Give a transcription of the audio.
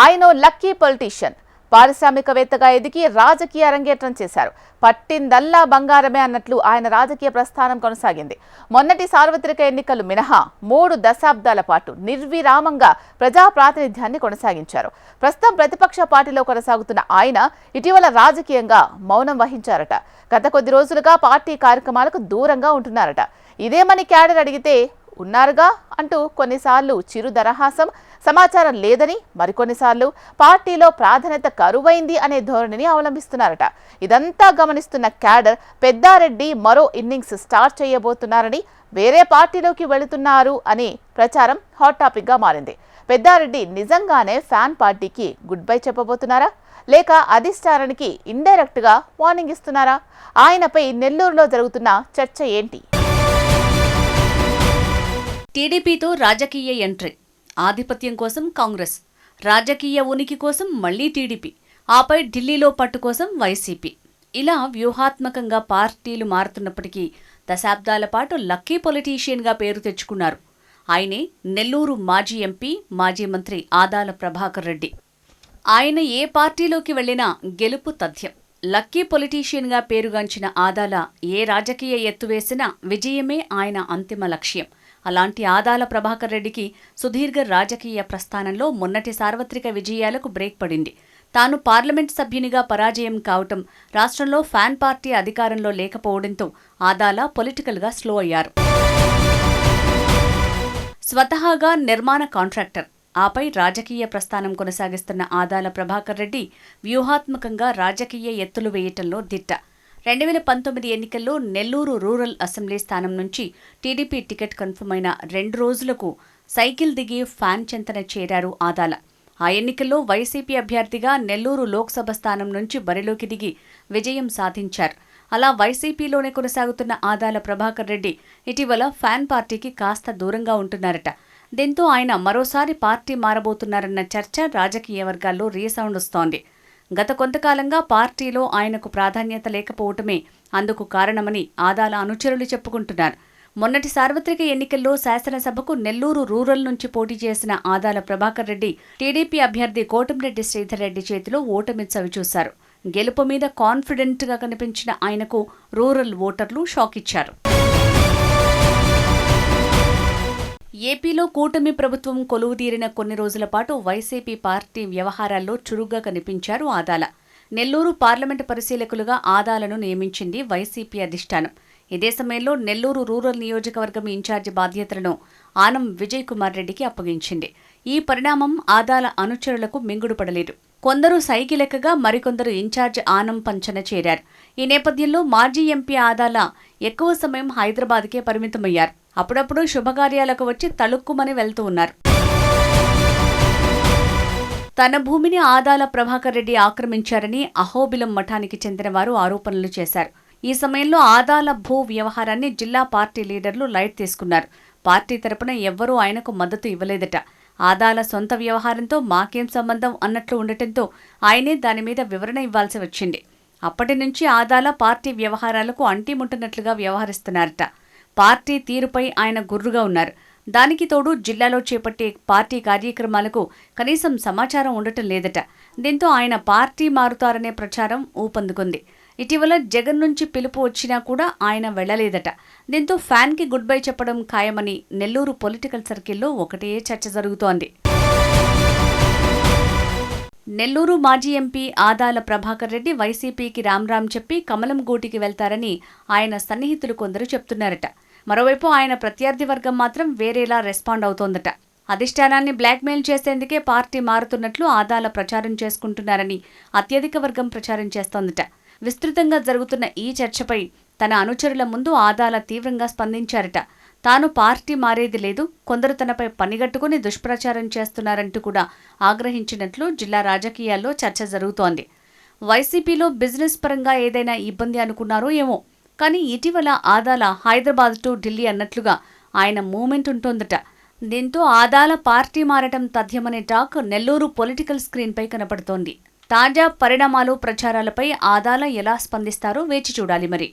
ఆయన lucky politician పారిశ్రామికవేత్తగా ఎదిగి రాజకీయ అరంగేట్రం చేశారు. పట్టిందల్లా బంగారమే అన్నట్లు ఆయన రాజకీయ ప్రస్థానం కొనసాగింది. మొన్నటి సార్వత్రిక ఎన్నికలు మినహా మూడు దశాబ్దాల పాటు నిర్విరామంగా ప్రజా ప్రాతినిధ్యాన్ని కొనసాగించారు. ప్రస్తుతం ప్రతిపక్ష పార్టీలో కొనసాగుతున్న ఆయన ఇటీవల రాజకీయంగా మౌనం వహించారట. గత కొద్ది రోజులుగా పార్టీ కార్యక్రమాలకు దూరంగా ఉంటున్నారట. ఇదేమని క్యాడర్ అడిగితే ఉన్నారుగా అంటూ కొన్నిసార్లు చిరు దరహాసం సమాచారం లేదని మరికొన్నిసార్లు పార్టీలో ప్రాధాన్యత కరువైంది అనే ధోరణిని అవలంబిస్తున్నారట. ఇదంతా గమనిస్తున్న క్యాడర్ పెద్దారెడ్డి మరో ఇన్నింగ్స్ స్టార్ట్ చేయబోతున్నారని వేరే పార్టీలోకి వెళుతున్నారు అని ప్రచారం హాట్ టాపిక్గా మారింది. పెద్దారెడ్డి నిజంగానే ఫ్యాన్ పార్టీకి గుడ్ బై చెప్పబోతున్నారా? లేక అధిష్టానానికి ఇండైరెక్ట్గా వార్నింగ్ ఇస్తున్నారా? ఆయనపై నెల్లూరులో జరుగుతున్న చర్చ ఏంటి? టీడీపీతో రాజకీయ ఎంట్రీ. ఆధిపత్యం కోసం కాంగ్రెస్. రాజకీయ ఉనికి కోసం మళ్ళీ టీడీపీ. ఆపై ఢిల్లీలో పట్టు కోసం వైసీపీ. ఇలా వ్యూహాత్మకంగా పార్టీలు మారుతున్నప్పటికీ దశాబ్దాల పాటు లక్కీ పొలిటీషియన్గా పేరు తెచ్చుకున్నారు. ఆయనే నెల్లూరు మాజీ ఎంపీ మాజీ మంత్రి ఆదాల ప్రభాకర్ రెడ్డి. ఆయన ఏ పార్టీలోకి వెళ్ళినా గెలుపు తథ్యం. లక్కీ పొలిటీషియన్గా పేరుగాంచిన ఆదాల ఏ రాజకీయ ఎత్తువేసినా విజయమే ఆయన అంతిమ లక్ష్యం. అలాంటి ఆదాల ప్రభాకర్ రెడ్డికి సుదీర్ఘ రాజకీయ ప్రస్థానంలో మొన్నటి సార్వత్రిక విజయాలకు బ్రేక్ పడింది. తాను పార్లమెంట్ సభ్యునిగా పరాజయం కావటం రాష్ట్రంలో ఫ్యాన్ పార్టీ అధికారంలో లేకపోవడంతో ఆదాల పొలిటికల్గా స్లో అయ్యారు. స్వతహాగా నిర్మాణ కాంట్రాక్టర్ ఆపై రాజకీయ ప్రస్థానం కొనసాగిస్తున్న ఆదాల ప్రభాకర్ రెడ్డి వ్యూహాత్మకంగా రాజకీయ ఎత్తులు వేయటంలో దిట్ట. రెండు వేల పంతొమ్మిది ఎన్నికల్లో నెల్లూరు రూరల్ అసెంబ్లీ స్థానం నుంచి టీడీపీ టికెట్ కన్ఫర్మ్ అయిన రెండు రోజులకు సైకిల్ దిగి ఫ్యాన్ చెంతన చేరారు ఆదాల. ఆ ఎన్నికల్లో వైసీపీ అభ్యర్థిగా నెల్లూరు లోక్సభ స్థానం నుంచి బరిలోకి దిగి విజయం సాధించారు. అలా వైసీపీలోనే కొనసాగుతున్న ఆదాల ప్రభాకర్ రెడ్డి ఇటీవల ఫ్యాన్ పార్టీకి కాస్త దూరంగా ఉంటున్నారట. దీంతో ఆయన మరోసారి పార్టీ మారబోతున్నారన్న చర్చ రాజకీయ వర్గాల్లో రీసౌండ్ వస్తోంది గత కొంతకాలంగా పార్టీలో ఆయనకు ప్రాధాన్యత లేకపోవటమే అందుకు కారణమని ఆదాల అనుచరులు చెప్పుకుంటున్నారు. మొన్నటి సార్వత్రిక ఎన్నికల్లో శాసనసభకు నెల్లూరు రూరల్ నుంచి పోటీ చేసిన ఆదాల ప్రభాకర్ రెడ్డి టీడీపీ అభ్యర్థి కోటంరెడ్డి శ్రీధర్ రెడ్డి చేతిలో ఓటమి చవిచూశారు గెలుపు మీద కాన్ఫిడెంట్గా కనిపించిన ఆయనకు రూరల్ ఓటర్లు షాకిచ్చారు. ఏపీలో కూటమి ప్రభుత్వం కొలువుదీరిన కొన్ని రోజుల పాటు వైసీపీ పార్టీ వ్యవహారాల్లో చురుగ్గా కనిపించారు ఆదాల. నెల్లూరు పార్లమెంటు పరిశీలకులుగా ఆదాలను నియమించింది వైసీపీ అధిష్టానం. ఇదే సమయంలో నెల్లూరు రూరల్ నియోజకవర్గం ఇన్ఛార్జి బాధ్యతలను ఆనం విజయ్ కుమార్ రెడ్డికి అప్పగించింది. ఈ పరిణామం ఆదాల అనుచరులకు మింగుడుపడలేదు. కొందరు సైకిలెక్కగా మరికొందరు ఇన్ఛార్జ్ ఆనం పంచన చేరారు. ఈ నేపథ్యంలో మాజీ ఎంపీ ఆదాల ఎక్కువ సమయం హైదరాబాద్కే పరిమితమయ్యారు. అప్పుడప్పుడు శుభకార్యాలకు వచ్చి తళుక్కుమని వెళ్తూ ఉన్నారు. తన భూమిని ఆదాల ప్రభాకర్ రెడ్డి ఆక్రమించారని అహోబిలం మఠానికి చెందిన వారు ఆరోపణలు చేశారు. ఈ సమయంలో ఆదాల భూ వ్యవహారాన్ని జిల్లా పార్టీ లీడర్లు లైట్ తీసుకున్నారు. పార్టీ తరపున ఎవ్వరూ ఆయనకు మద్దతు ఇవ్వలేదట. ఆదాల సొంత వ్యవహారంతో మాకేం సంబంధం అన్నట్లు ఉండటంతో ఆయనే దాని మీద వివరణ ఇవ్వాల్సి వచ్చింది. అప్పటి నుంచి ఆదాల పార్టీ వ్యవహారాలకు అంటిముంటున్నట్లుగా వ్యవహరిస్తున్నారట. పార్టీ తీరుపై ఆయన గుర్రుగా ఉన్నారు. దానికి తోడు జిల్లాలో చేపట్టే పార్టీ కార్యక్రమాలకు కనీసం సమాచారం ఉండటం లేదట. దీంతో ఆయన పార్టీ మారుతారనే ప్రచారం ఊపందుకుంది. ఇటీవల జగన్ నుంచి పిలుపు వచ్చినా కూడా ఆయన వెళ్ళలేదట దీంతో ఫ్యాన్కి గుడ్ బై చెప్పడం ఖాయమని నెల్లూరు పొలిటికల్ సర్కిల్లో ఒకటే చర్చ జరుగుతోంది. నెల్లూరు మాజీ ఎంపీ ఆదాల ప్రభాకర్ రెడ్డి వైసీపీకి రామ్ రామ్ చెప్పి కమలం గూటికి వెళ్తారని ఆయన సన్నిహితులు కొందరు చెప్తున్నారట. మరోవైపు ఆయన ప్రత్యర్థి వర్గం మాత్రం వేరేలా రెస్పాండ్ అవుతోందట. అధిష్టానాన్ని బ్లాక్మెయిల్ చేసేందుకే పార్టీ మారుతున్నట్లు ఆదాల ప్రచారం చేసుకుంటున్నారని అత్యధిక వర్గం ప్రచారం చేస్తోందట. విస్తృతంగా జరుగుతున్న ఈ చర్చపై తన అనుచరుల ముందు ఆదాల తీవ్రంగా స్పందించారట. తాను పార్టీ మారేది లేదు కొందరు తనపై పనిగట్టుకుని దుష్ప్రచారం చేస్తున్నారంటూ కూడా ఆగ్రహించినట్లు జిల్లా రాజకీయాల్లో చర్చ జరుగుతోంది. వైసీపీలో బిజినెస్ పరంగా ఏదైనా ఇబ్బంది అనుకున్నారో ఏమో కానీ ఇటీవల ఆదాల హైదరాబాద్ టు ఢిల్లీ అన్నట్లుగా ఆయన మూమెంట్ ఉంటోందట. దీంతో ఆదాల పార్టీ మారటం తథ్యమనే టాక్ నెల్లూరు పొలిటికల్ స్క్రీన్పై కనపడుతోంది. తాజా పరిణామాలు ప్రచారాలపై ఆదాల ఎలా స్పందిస్తారో వేచి చూడాలి మరి.